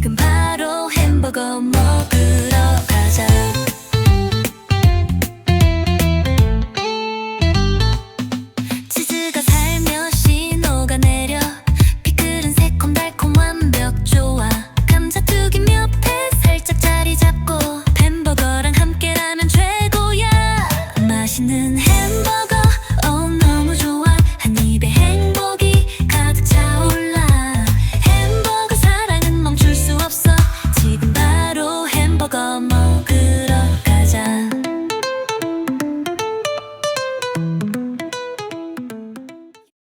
지금 바로 햄버거 먹으러 가자. 치즈가 살며시 녹아내려. 피클은 새콤달콤 완벽 좋아. 감자튀김 옆에 살짝 자리 잡고 햄버거랑 함께라면 최고야. 맛있는 햄버거